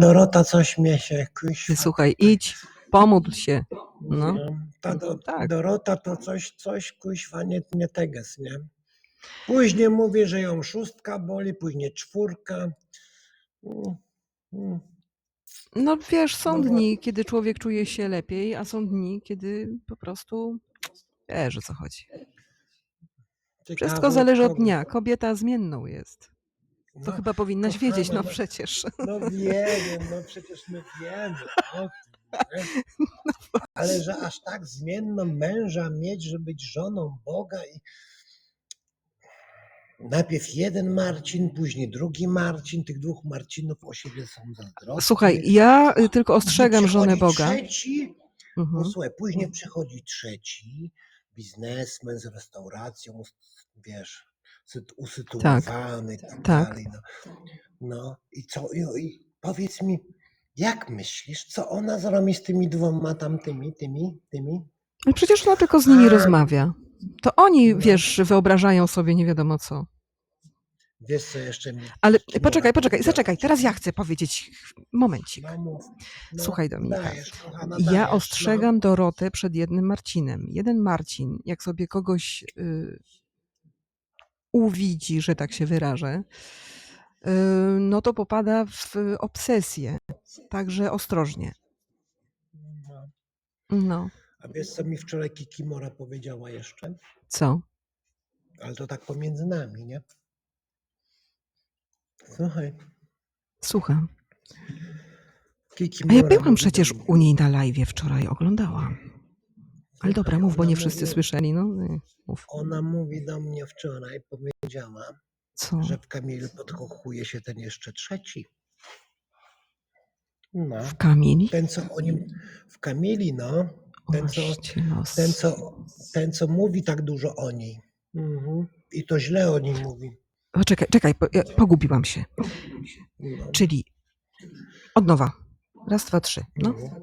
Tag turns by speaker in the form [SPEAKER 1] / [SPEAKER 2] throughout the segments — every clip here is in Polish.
[SPEAKER 1] Dorota coś mnie się kuś.
[SPEAKER 2] Słuchaj, idź, pomódl się. No.
[SPEAKER 1] Ta do,
[SPEAKER 2] tak.
[SPEAKER 1] Dorota to coś, coś kuźwa nie, nie teges, nie? Później mówi, że ją szóstka boli, później czwórka. Mm, mm.
[SPEAKER 2] No wiesz, są
[SPEAKER 1] No
[SPEAKER 2] dni, kiedy człowiek czuje się lepiej, a są dni, kiedy po prostu wiesz o co chodzi. Wszystko
[SPEAKER 1] Ciekawe,
[SPEAKER 2] zależy od dnia. Kobieta zmienną jest. To
[SPEAKER 1] No,
[SPEAKER 2] chyba powinnaś
[SPEAKER 1] kochana,
[SPEAKER 2] wiedzieć, no
[SPEAKER 1] no-
[SPEAKER 2] przecież.
[SPEAKER 1] No wiemy, no przecież my wiemy o tym, nie? Ale że aż tak zmienną męża mieć, żeby być żoną Boga i najpierw jeden Marcin, później drugi Marcin, tych dwóch Marcinów o siebie są zazdrosni.
[SPEAKER 2] Słuchaj, ja y, tylko ostrzegam żonę Boga.
[SPEAKER 1] Trzeci,
[SPEAKER 2] Mhm.
[SPEAKER 1] Posłuchaj, później przychodzi trzeci, biznesmen z restauracją, wiesz, syt- usytuowany i tak,
[SPEAKER 2] tak.
[SPEAKER 1] dalej. No. no i co, i, i powiedz mi, jak myślisz, co ona zrobi z tymi dwoma tamtymi, tymi, tymi?
[SPEAKER 2] No przecież ona tylko z nimi
[SPEAKER 1] A.
[SPEAKER 2] rozmawia. To oni,
[SPEAKER 1] No.
[SPEAKER 2] wiesz, wyobrażają sobie nie wiadomo co.
[SPEAKER 1] Wiesz, co jeszcze mi...
[SPEAKER 2] Ale poczekaj, poczekaj, zaczekaj, teraz ja chcę powiedzieć momencik.
[SPEAKER 1] No. No,
[SPEAKER 2] Słuchaj, Dominika,
[SPEAKER 1] dajesz, kochana,
[SPEAKER 2] Ja
[SPEAKER 1] dajesz,
[SPEAKER 2] ostrzegam Dorotę przed jednym Marcinem. Jeden Marcin, jak sobie kogoś y, uwidzi, że tak się wyrażę, y, no to popada w obsesję. Także ostrożnie.
[SPEAKER 1] No. A wiesz, co mi wczoraj Kikimora powiedziała jeszcze?
[SPEAKER 2] co?
[SPEAKER 1] Ale to tak pomiędzy nami, nie? Słuchaj,
[SPEAKER 2] Słucham. A
[SPEAKER 1] Kikimora
[SPEAKER 2] ja byłam przecież u niej na live wczoraj, oglądałam. Ale dobra, mów, bo nie wszyscy
[SPEAKER 1] mówi-
[SPEAKER 2] słyszeli. No, y, mów.
[SPEAKER 1] Ona mówi do mnie wczoraj, powiedziała,
[SPEAKER 2] Co?
[SPEAKER 1] że w Kamilu podkochuje się ten jeszcze trzeci. No,
[SPEAKER 2] W Kamili?
[SPEAKER 1] ten co o nim, w Kamili, no, ten co, ten co, ten co mówi tak dużo o niej. Mhm. I to źle o niej mówi.
[SPEAKER 2] O, czekaj, czekaj, po, ja pogubiłam się.
[SPEAKER 1] No.
[SPEAKER 2] Czyli od nowa. Raz, dwa, trzy. No,
[SPEAKER 1] No.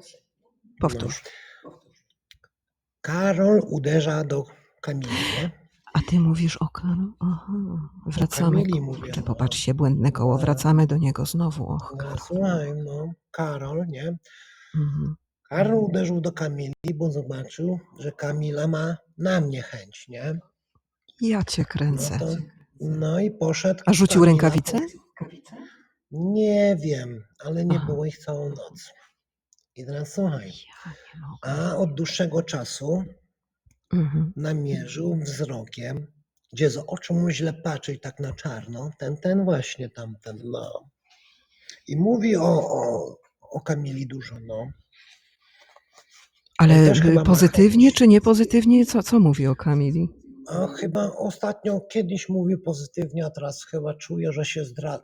[SPEAKER 2] powtórz.
[SPEAKER 1] Karol uderza do Kamili, nie?
[SPEAKER 2] A ty mówisz o Karol? Aha, wracamy.
[SPEAKER 1] Kamili mówię,
[SPEAKER 2] Kurczę,
[SPEAKER 1] no.
[SPEAKER 2] popatrzcie, błędne koło, wracamy do niego znowu. Och,
[SPEAKER 1] No,
[SPEAKER 2] Karol.
[SPEAKER 1] słuchaj, no, Karol, nie?
[SPEAKER 2] Mhm.
[SPEAKER 1] Karol uderzył do Kamili, bo zobaczył, że Kamila ma na mnie chęć, nie?
[SPEAKER 2] Ja cię
[SPEAKER 1] No,
[SPEAKER 2] kręcę.
[SPEAKER 1] to, no i poszedł.
[SPEAKER 2] A rzucił
[SPEAKER 1] Kamila
[SPEAKER 2] rękawice?
[SPEAKER 1] Nie wiem, ale nie
[SPEAKER 2] Aha.
[SPEAKER 1] było ich całą noc. I teraz słuchaj, a od dłuższego czasu
[SPEAKER 2] Mhm.
[SPEAKER 1] namierzył wzrokiem, gdzie z oczu mu źle patrzy i tak na czarno, ten, ten właśnie tamten, no. I mówi o, o, o Kamili dużo, no.
[SPEAKER 2] Ale
[SPEAKER 1] ma
[SPEAKER 2] pozytywnie czy niepozytywnie? Co, co mówi o Kamili?
[SPEAKER 1] A chyba ostatnio kiedyś mówił pozytywnie, a teraz chyba czuje, że się zdra-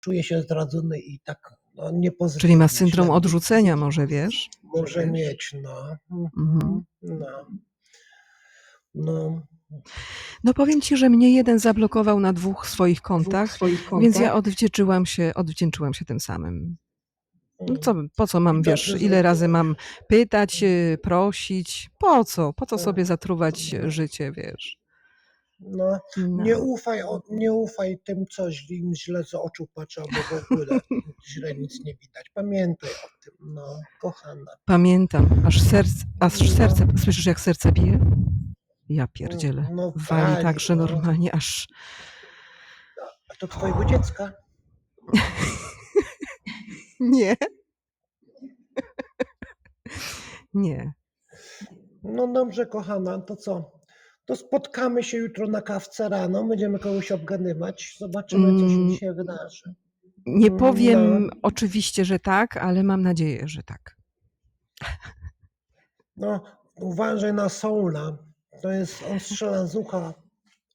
[SPEAKER 1] czuje się zdradzony i tak no.
[SPEAKER 2] Czyli ma syndrom odrzucenia może, wiesz?
[SPEAKER 1] Może mieć, no.
[SPEAKER 2] Mhm.
[SPEAKER 1] No. No.
[SPEAKER 2] No powiem ci, że mnie jeden zablokował na dwóch swoich kontach, więc ja odwdzięczyłam się, odwdzięczyłam się tym samym. No co, po co mam, wiesz, ile razy mam pytać, y, prosić? Po co? Po co
[SPEAKER 1] Tak.
[SPEAKER 2] sobie zatruwać życie, wiesz?
[SPEAKER 1] No,
[SPEAKER 2] No.
[SPEAKER 1] nie ufaj, nie ufaj tym, co im źle z oczu patrzy, albo w ogóle źle nic nie widać. Pamiętaj o tym, no, kochana.
[SPEAKER 2] Pamiętam, aż serce, aż serce, słyszysz jak serce bije? Ja pierdzielę.
[SPEAKER 1] No,
[SPEAKER 2] Wali
[SPEAKER 1] wali,
[SPEAKER 2] tak, że
[SPEAKER 1] no.
[SPEAKER 2] normalnie aż...
[SPEAKER 1] A to twojego dziecka?
[SPEAKER 2] Nie. Nie.
[SPEAKER 1] No dobrze, kochana, to co? To spotkamy się jutro na kawce rano, będziemy kogoś obgadywać, zobaczymy, co się
[SPEAKER 2] Mm.
[SPEAKER 1] dzisiaj wydarzy.
[SPEAKER 2] Nie
[SPEAKER 1] No.
[SPEAKER 2] powiem oczywiście, że tak, ale mam nadzieję, że tak.
[SPEAKER 1] No, uważaj na Soula. To jest, on strzela z ucha.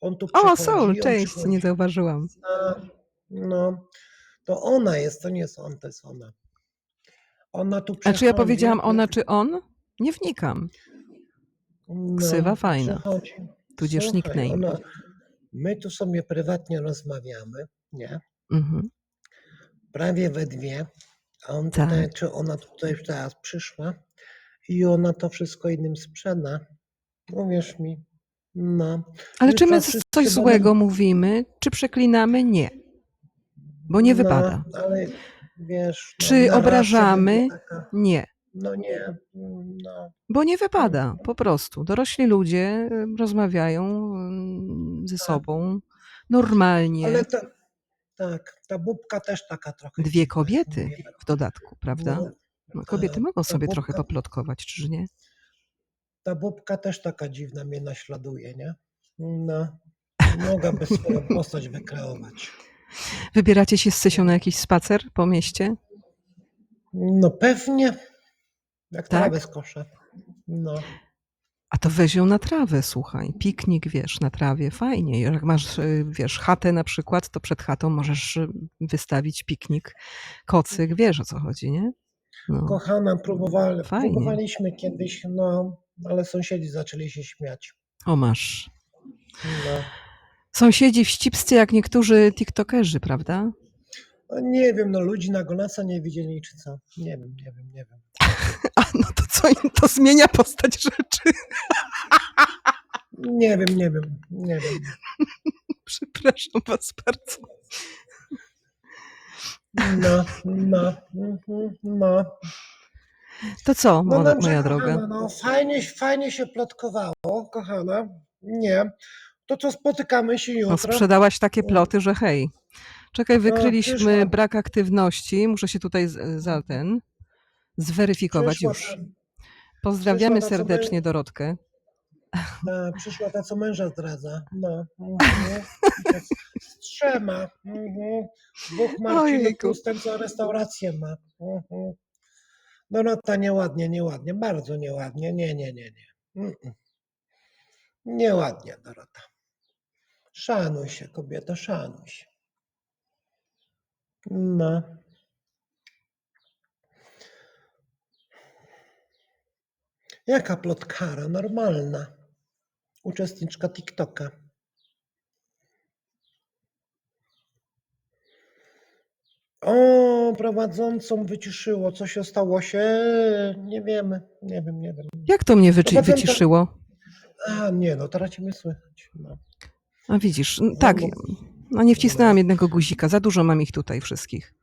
[SPEAKER 1] On tu
[SPEAKER 2] O, Soul, cześć, nie zauważyłam.
[SPEAKER 1] No, to ona jest, to nie jest on, to jest ona. Ona tu
[SPEAKER 2] A czy ja powiedziałam ona czy on? Nie wnikam.
[SPEAKER 1] No,
[SPEAKER 2] ksywa fajna.
[SPEAKER 1] przychodzi.
[SPEAKER 2] Tudzież
[SPEAKER 1] Słuchaj,
[SPEAKER 2] nickname.
[SPEAKER 1] Ona, my tu sobie prywatnie rozmawiamy, nie?
[SPEAKER 2] Mhm.
[SPEAKER 1] Prawie we dwie. A on
[SPEAKER 2] Tak.
[SPEAKER 1] tutaj, czy ona tutaj teraz przyszła i ona to wszystko innym sprzeda. Uwierz mi. No.
[SPEAKER 2] Ale czy my coś
[SPEAKER 1] będą-
[SPEAKER 2] złego mówimy, czy przeklinamy? Nie. Bo nie
[SPEAKER 1] no,
[SPEAKER 2] wypada.
[SPEAKER 1] Ale wiesz. no,
[SPEAKER 2] Czy
[SPEAKER 1] narracja
[SPEAKER 2] obrażamy?
[SPEAKER 1] taka-
[SPEAKER 2] Nie,
[SPEAKER 1] No nie, mm, no.
[SPEAKER 2] bo nie wypada, po prostu. Dorośli ludzie y, rozmawiają y, ze
[SPEAKER 1] Tak.
[SPEAKER 2] sobą normalnie.
[SPEAKER 1] Ale ta, tak, ta bubka też taka trochę.
[SPEAKER 2] Dwie kobiety w dodatku, prawda?
[SPEAKER 1] No,
[SPEAKER 2] No, kobiety mogą sobie trochę
[SPEAKER 1] bubka-
[SPEAKER 2] poplotkować, czyż nie?
[SPEAKER 1] Ta bubka też taka dziwna mnie naśladuje, nie? No. Mogłaby swoją postać wykreować.
[SPEAKER 2] Wybieracie się z Sysią na jakiś spacer po mieście?
[SPEAKER 1] No pewnie. Jak
[SPEAKER 2] Tak?
[SPEAKER 1] trawę skoszę. No.
[SPEAKER 2] A to weź ją na trawę, słuchaj. Piknik, wiesz, na trawie, fajnie. Jak masz, y, wiesz, chatę na przykład, to przed chatą możesz y, wystawić piknik, kocyk, wiesz o co chodzi, nie? No.
[SPEAKER 1] Kochana, próbowali,
[SPEAKER 2] Fajnie.
[SPEAKER 1] próbowaliśmy kiedyś, no, ale sąsiedzi zaczęli się śmiać.
[SPEAKER 2] O masz.
[SPEAKER 1] No.
[SPEAKER 2] Sąsiedzi wścibscy jak niektórzy tiktokerzy, prawda?
[SPEAKER 1] No, nie wiem, no ludzi na Gonasa nie widzieli czy co. Nie wiem, nie wiem, nie wiem.
[SPEAKER 2] A no to co im to zmienia postać rzeczy?
[SPEAKER 1] Nie wiem, nie wiem, nie wiem.
[SPEAKER 2] Przepraszam was bardzo.
[SPEAKER 1] No, no, no.
[SPEAKER 2] To co,
[SPEAKER 1] No
[SPEAKER 2] moja,
[SPEAKER 1] dobrze,
[SPEAKER 2] moja
[SPEAKER 1] kochana,
[SPEAKER 2] droga?
[SPEAKER 1] no fajnie, fajnie się plotkowało, kochana. Nie. To co spotykamy się
[SPEAKER 2] No,
[SPEAKER 1] jutro.
[SPEAKER 2] sprzedałaś takie ploty, że hej. Czekaj, wykryliśmy
[SPEAKER 1] przyszła-
[SPEAKER 2] brak aktywności. Muszę się tutaj za ten zweryfikować
[SPEAKER 1] Przyszła
[SPEAKER 2] już.
[SPEAKER 1] ta-
[SPEAKER 2] Pozdrawiamy
[SPEAKER 1] ta,
[SPEAKER 2] serdecznie Dorotkę.
[SPEAKER 1] ta, przyszła ta, co męża zdradza. No. Mhm. Z trzema. Mhm. Dwóch Marcinów plus ten, co restaurację ma. Mhm. Dorota nieładnie, nieładnie, bardzo nieładnie. Nie, nie, nie, nie. Nieładnie, Dorota. Szanuj się, kobieto, szanuj się. No. Jaka plotkara? Normalna. Uczestniczka TikToka. O, prowadzącą wyciszyło. Co się stało się? Nie wiemy. Nie wiem, nie wiem.
[SPEAKER 2] Jak to mnie wyci-
[SPEAKER 1] No
[SPEAKER 2] wyciszyło?
[SPEAKER 1] A, nie, no teraz cię nie słychać. No.
[SPEAKER 2] A widzisz, tak.
[SPEAKER 1] Znowu-
[SPEAKER 2] No nie wcisnęłam jednego guzika. Za dużo mam ich tutaj wszystkich.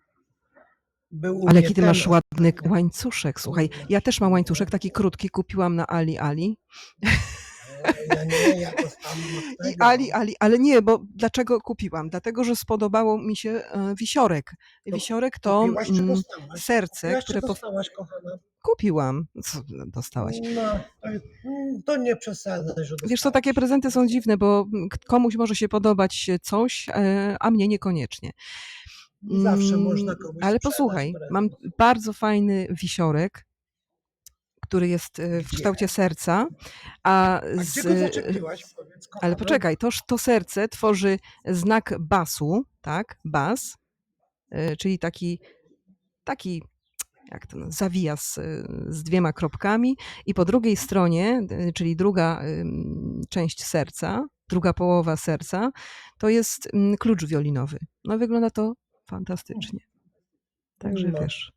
[SPEAKER 2] Ale
[SPEAKER 1] ten
[SPEAKER 2] masz ładny łańcuszek. Słuchaj, ja też mam łańcuszek taki krótki, kupiłam na Ali Ali.
[SPEAKER 1] Ja nie, ja
[SPEAKER 2] I. Ali Ali, ale nie, bo dlaczego kupiłam? Dlatego, że spodobało mi się e, wisiorek. Wisiorek to mm, serce,
[SPEAKER 1] Kupiłaś
[SPEAKER 2] które
[SPEAKER 1] dostałaś, kochana?
[SPEAKER 2] kupiłam. Co dostałaś?
[SPEAKER 1] No, to, mm, nie przesadzaj, że
[SPEAKER 2] Wiesz co, takie prezenty są dziwne, bo mm, komuś może się podobać coś, e, a mnie niekoniecznie.
[SPEAKER 1] Zawsze
[SPEAKER 2] Mm,
[SPEAKER 1] można komuś
[SPEAKER 2] Ale posłuchaj, mam bardzo fajny wisiorek, który jest e, w kształcie serca, a
[SPEAKER 1] A
[SPEAKER 2] z, ale poczekaj, to, to serce tworzy znak basu, tak? Bas, y, czyli taki, taki jak to nazywa, zawijas y, z dwiema kropkami i po drugiej stronie, czyli druga część serca, druga połowa serca, to jest mm, klucz wiolinowy. No wygląda to fantastycznie. Także
[SPEAKER 1] No.
[SPEAKER 2] wiesz.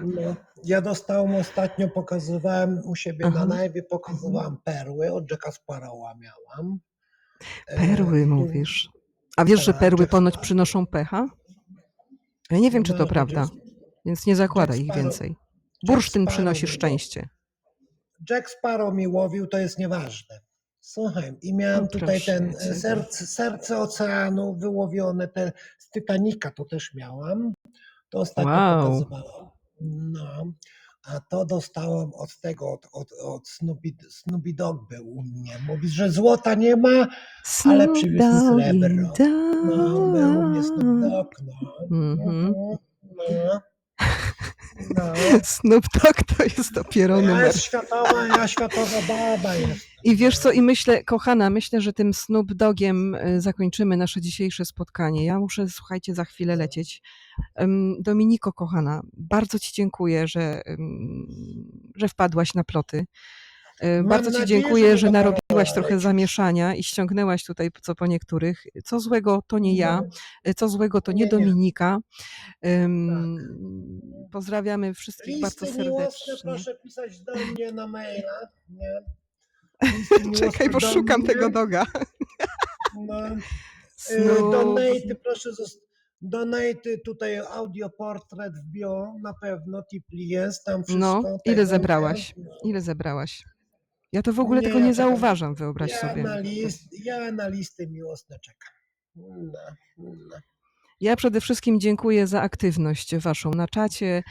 [SPEAKER 1] No, ja dostałem ostatnio, pokazywałem u siebie
[SPEAKER 2] Aha.
[SPEAKER 1] na live, pokazywałem perły, od Jacka Sparrowa miałam. E,
[SPEAKER 2] Perły
[SPEAKER 1] tu-
[SPEAKER 2] mówisz. A wiesz, że
[SPEAKER 1] tak,
[SPEAKER 2] perły
[SPEAKER 1] Jack
[SPEAKER 2] ponoć
[SPEAKER 1] Sparrow.
[SPEAKER 2] przynoszą pecha? Ja nie wiem, czy
[SPEAKER 1] No,
[SPEAKER 2] to prawda,
[SPEAKER 1] Jack-
[SPEAKER 2] więc nie zakładaj ich więcej. Bursztyn przynosi szczęście.
[SPEAKER 1] Jack Sparrow mi łowił, to jest nieważne. Słuchaj, i miałem
[SPEAKER 2] O,
[SPEAKER 1] tutaj ten
[SPEAKER 2] cię.
[SPEAKER 1] serce, serce oceanu wyłowione, te z Titanica to też miałam. To ostatnio
[SPEAKER 2] Wow.
[SPEAKER 1] pokazywałam. No, a to dostałam od tego, od, od, od Snoopy, Snoopy Dog był u mnie. Mówi, że złota nie ma, Ale
[SPEAKER 2] Snoop
[SPEAKER 1] przywiózł
[SPEAKER 2] Doggy
[SPEAKER 1] srebro. no, był u mnie Snoop
[SPEAKER 2] Dogg.
[SPEAKER 1] Dogg, no.
[SPEAKER 2] Mhm.
[SPEAKER 1] Mhm, No, no.
[SPEAKER 2] Snoop Dogg to jest dopiero
[SPEAKER 1] Ja
[SPEAKER 2] numer.
[SPEAKER 1] jest światowa, ja światowa baba jestem.
[SPEAKER 2] I wiesz co, i myślę, kochana, myślę, że tym Snoop Dogiem y, zakończymy nasze dzisiejsze spotkanie. Ja muszę, słuchajcie, za chwilę lecieć. Em, Dominiko, kochana, bardzo Ci dziękuję, że, że wpadłaś na ploty. Y,
[SPEAKER 1] Mam
[SPEAKER 2] Bardzo Ci dziękuję,
[SPEAKER 1] że
[SPEAKER 2] narobiłaś trochę zamieszania i ściągnęłaś tutaj co po niektórych. Co złego to nie ja, y, co złego to nie,
[SPEAKER 1] Nie.
[SPEAKER 2] Dominika. Ym, Pozdrawiamy wszystkich bardzo
[SPEAKER 1] Listy miłosne
[SPEAKER 2] serdecznie.
[SPEAKER 1] proszę pisać do mnie na maila. Nie?
[SPEAKER 2] Czekaj, bo szukam tego doga.
[SPEAKER 1] No. Y, Donaty proszę Donaty, tutaj audioportret w bio, na pewno, Tipli jest, tam wszystko.
[SPEAKER 2] No, ile
[SPEAKER 1] tego
[SPEAKER 2] zebrałaś?
[SPEAKER 1] wiem.
[SPEAKER 2] Ile zebrałaś? Ja to w ogóle
[SPEAKER 1] Nie,
[SPEAKER 2] tego
[SPEAKER 1] ja
[SPEAKER 2] nie
[SPEAKER 1] czekam.
[SPEAKER 2] zauważam, wyobraź
[SPEAKER 1] Ja
[SPEAKER 2] sobie.
[SPEAKER 1] na, list, ja na listy miłosne czekam. No, no.
[SPEAKER 2] Ja przede wszystkim dziękuję za aktywność waszą na czacie,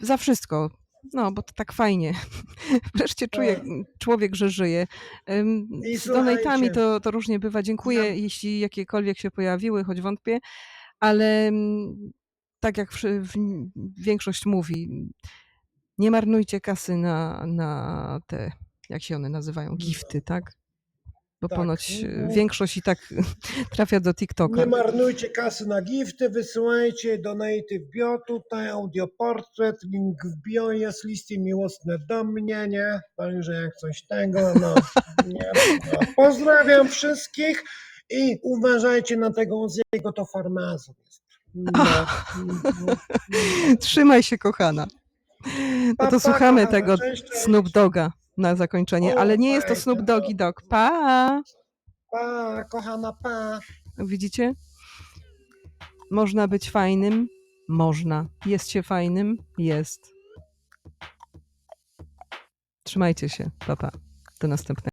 [SPEAKER 2] za wszystko. No, bo to tak fajnie. Wreszcie czuje
[SPEAKER 1] Tak.
[SPEAKER 2] człowiek, że żyje. Z donatami to, to różnie bywa. Dziękuję,
[SPEAKER 1] za-
[SPEAKER 2] jeśli jakiekolwiek się pojawiły, choć wątpię, ale mm, tak jak większość mówi, nie marnujcie kasy na, na te, jak się one nazywają, gifty, tak? Bo
[SPEAKER 1] Tak,
[SPEAKER 2] ponoć e,
[SPEAKER 1] no.
[SPEAKER 2] większość i tak trafia do TikToka.
[SPEAKER 1] Nie marnujcie kasy na gifty, wysyłajcie donaty w bio, tutaj audioportret, link w bio jest, listy miłosne do mnie, nie? Powiem, że jak coś tego, no. Nie, no. Pozdrawiam wszystkich i uważajcie na tego jego to farmazon. No. mhm,
[SPEAKER 2] Trzymaj się, kochana. No
[SPEAKER 1] Pa,
[SPEAKER 2] to
[SPEAKER 1] pa,
[SPEAKER 2] słuchamy
[SPEAKER 1] kochana,
[SPEAKER 2] tego
[SPEAKER 1] cześć, cześć.
[SPEAKER 2] Snoop Doga na zakończenie, ale nie jest to Snoop Doggy. Dog. Pa!
[SPEAKER 1] Pa, kochana, pa.
[SPEAKER 2] Widzicie? Można być fajnym? Można. Jest się fajnym? Jest. Trzymajcie się. Pa, pa. Do następnego.